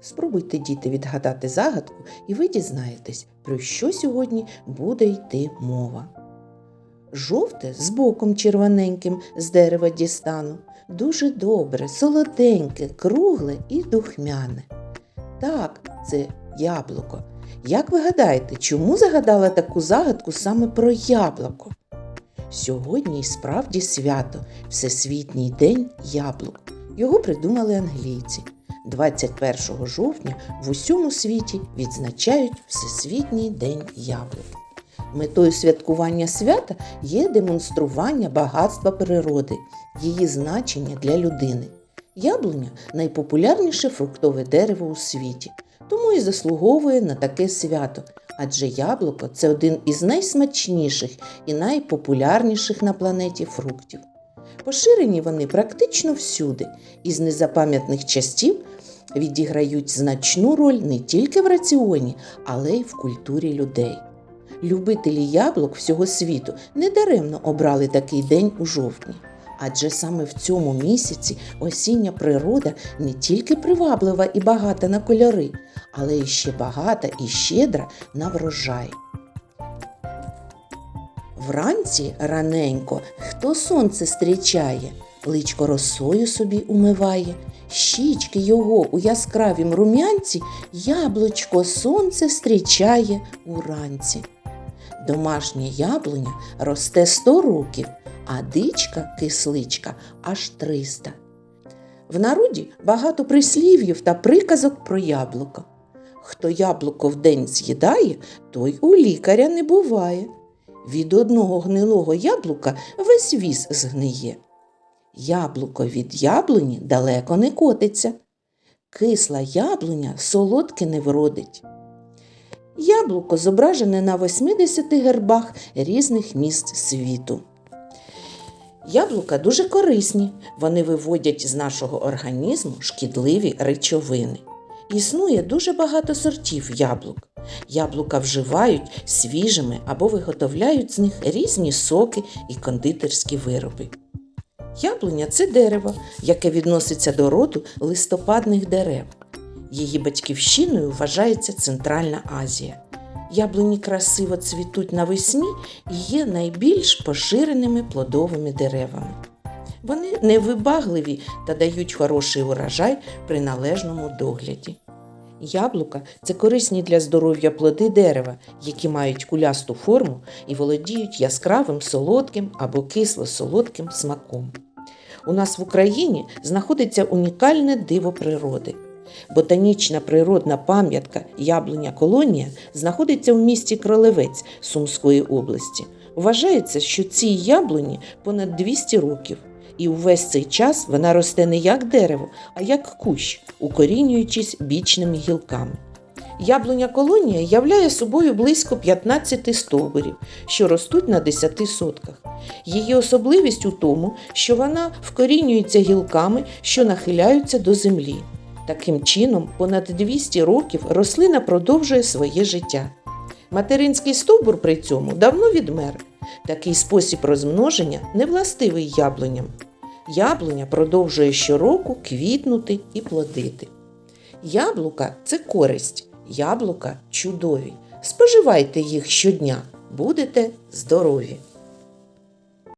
Спробуйте, діти, відгадати загадку, і ви дізнаєтесь, про що сьогодні буде йти мова. Жовте з боком червоненьким з дерева дістану. Дуже добре, солоденьке, кругле і духмяне. Так, це яблуко. Як ви гадаєте, чому загадала таку загадку саме про яблуко? Сьогодні й справді свято Всесвітній день яблук. Його придумали англійці. 21 жовтня в усьому світі відзначають Всесвітній день яблук. Метою святкування свята є демонстрування багатства природи, її значення для людини. Яблуня найпопулярніше фруктове дерево у світі, тому і заслуговує на таке свято, адже яблуко це один із найсмачніших і найпопулярніших на планеті фруктів. Поширені вони практично всюди, і з незапам'ятних часів відіграють значну роль не тільки в раціоні, але й в культурі людей. Любителі яблук всього світу недаремно обрали такий день у жовтні. Адже саме в цьому місяці осіння природа не тільки приваблива і багата на кольори, але й ще багата і щедра на врожай. Вранці раненько хто сонце зустрічає, личко росою собі умиває, щічки його у яскравім рум'янці, яблучко сонце зустрічає уранці. Домашнє яблуня росте сто років, а дичка кисличка аж триста. В народі багато прислів'їв та приказок про яблуко. Хто яблуко вдень з'їдає, той у лікаря не буває. Від одного гнилого яблука весь віз згниє. Яблуко від яблуні далеко не котиться. Кисла яблуня солодке не вродить. Яблуко зображене на 80 гербах різних міст світу. Яблука дуже корисні, вони виводять з нашого організму шкідливі речовини. Існує дуже багато сортів яблук. Яблука вживають свіжими або виготовляють з них різні соки і кондитерські вироби. Яблуня це дерево, яке відноситься до роду листопадних дерев. Її батьківщиною вважається Центральна Азія. Яблуні красиво цвітуть навесні і є найбільш поширеними плодовими деревами. Вони невибагливі та дають хороший урожай при належному догляді. Яблука це корисні для здоров'я плоди дерева, які мають кулясту форму і володіють яскравим солодким або кисло-солодким смаком. У нас в Україні знаходиться унікальне диво природи. Ботанічна природна пам'ятка яблуня колонія знаходиться в місті Кролевець Сумської області. Вважається, що цій яблуні понад 200 років, і увесь цей час вона росте не як дерево, а як кущ, укорінюючись бічними гілками. Яблуня колонія являє собою близько 15 стовбурів, що ростуть на 10 сотках. Її особливість у тому, що вона вкорінюється гілками, що нахиляються до землі. Таким чином, понад 200 років рослина продовжує своє життя. Материнський стовбур при цьому давно відмер. Такий спосіб розмноження не властивий яблуням. Яблуня продовжує щороку квітнути і плодити. Яблука це користь, яблука чудові. Споживайте їх щодня, будете здорові!